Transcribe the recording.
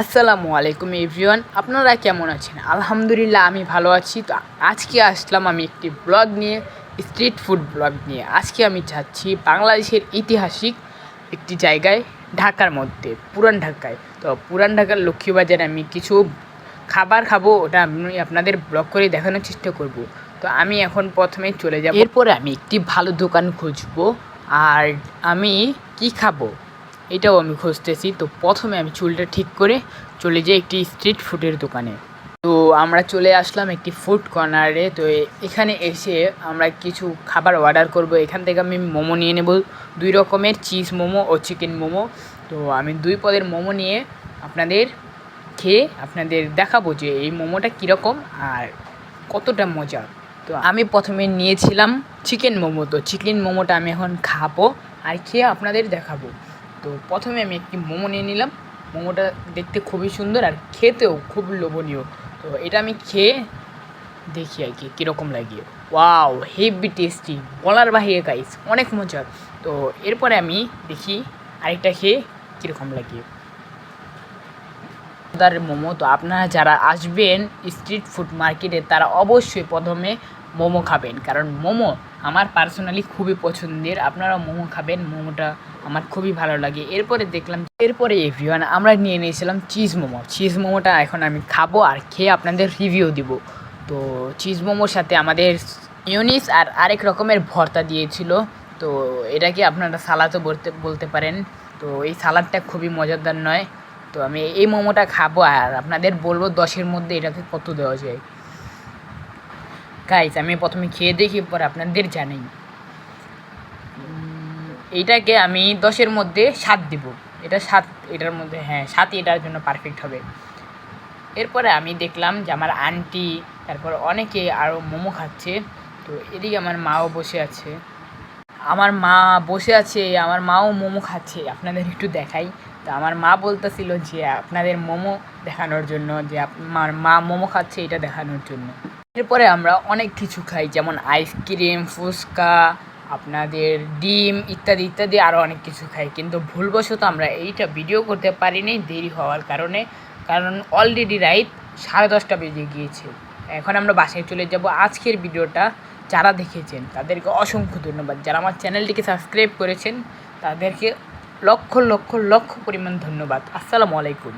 আসসালামু আলাইকুম এভরিওয়ান, আপনারা কেমন আছেন? আলহামদুলিল্লাহ, আমি ভালো আছি। তো আজকে আসলাম আমি একটি ব্লগ নিয়ে, স্ট্রিট ফুড ব্লগ নিয়ে। আজকে আমি যাচ্ছি বাংলাদেশের ঐতিহাসিক একটি জায়গায়, ঢাকার মধ্যে, পুরান ঢাকায়। তো পুরান ঢাকার লক্ষ্মীবাজারে আমি কিছু খাবার খাব, ওটা আমি আপনাদের ব্লগ করে দেখানোর চেষ্টা করব। তো আমি এখন প্রথমে চলে যাব। এরপরে আমি একটি ভালো দোকান খুঁজবো, আর আমি কি খাব? এটাও আমি খুঁজতেছি। তো প্রথমে আমি চুলটা ঠিক করে চলে যাই একটি স্ট্রিট ফুডের দোকানে। তো আমরা চলে আসলাম একটি ফুড কর্নারে তো এখানে এসে আমরা কিছু খাবার অর্ডার করব। এখান থেকে আমি মোমো নিয়ে নেব। দুই রকমের চিজ মোমো ও চিকেন মোমো। তো আমি দুই পদের মোমো নিয়ে আপনাদের খেয়ে আপনাদের দেখাবো যে এই মোমোটা কীরকম আর কতটা মজা তো আমি প্রথমে নিয়েছিলাম চিকেন মোমো। তো চিকেন মোমোটা আমি এখন খাব আর খেয়ে আপনাদের দেখাবো। তো প্রথমে আমি একটি মোমো নিয়ে নিলাম। মোমোটা দেখতে খুবই সুন্দর আর খেতেও খুব লোভনীয়। তো এটা আমি খেয়ে দেখি আর কি, কীরকম লাগিয়ে ওয়াও, হেভি টেস্টি বলার বাহিরে গাইস অনেক মজার। তো এরপরে আমি দেখি আরেকটা খেয়ে কীরকম লাগিয়ে তার মোমো, তো আপনারা যারা আসবেন স্ট্রিট ফুড মার্কেটে তারা অবশ্যই প্রথমে মোমো খাবেন। কারণ মোমো আমার পার্সোনালি খুবই পছন্দের। আপনারা মোমো খাবেন, মোমোটা আমার খুবই ভালো লাগে। এরপরে দেখলাম এরপরে এভরিওয়ান আমরা নিয়ে নিয়েছিলাম চিজ মোমো। চিজ মোমোটা এখন আমি খাব আর খেয়ে আপনাদের রিভিউ দিব। তো চিজ মোমোর সাথে আমাদের ইউনিস আর আরেক রকমের ভর্তা দিয়েছিল। তো এটাকে আপনারা সালাদও বলতে বলতে পারেন। তো এই সালাদটা খুবই মজাদার নয়। তো আমি এই মোমোটা খাব আর আপনাদের বলব দশের মধ্যে এটাকে কত দেওয়া যায়। গাইস আমি প্রথমে খেয়ে দেখি, পর আপনাদের জানাই। এইটাকে আমি দশের মধ্যে সাত দিব। এটা সাত, এটার মধ্যে হ্যাঁ সাতই এটার জন্য পারফেক্ট হবে। এরপরে আমি দেখলাম যে আমার আন্টি তারপর অনেকে আরও মোমো খাচ্ছে। তো এদিকে আমার মাও বসে আছে। আমার মা বসে আছে, আমার মাও মোমো খাচ্ছে। আপনাদের একটু দেখাই। তো আমার মা বলতেছিল যে আপনাদের মোমো দেখানোর জন্য, যে আমার মা মোমো খাচ্ছে এটা দেখানোর জন্য। এরপরে আমরা অনেক কিছু খাই, যেমন আইসক্রিম ফুচকা, আপনাদের ডিম ইত্যাদি ইত্যাদি আরও অনেক কিছু খাই। কিন্তু ভুলবশত আমরা এইটা ভিডিও করতে পারিনি, দেরি হওয়ার কারণে। কারণ অলরেডি রাইট সাড়ে দশটা বেজে গিয়েছে। এখন আমরা বাসায় চলে যাব। আজকের ভিডিওটা যারা দেখেছেন, তাদেরকে অসংখ্য ধন্যবাদ। যারা আমার চ্যানেলটিকে সাবস্ক্রাইব করেছেন, তাদেরকে লক্ষ লক্ষ লক্ষ পরিমাণ ধন্যবাদ। আসসালামু আলাইকুম।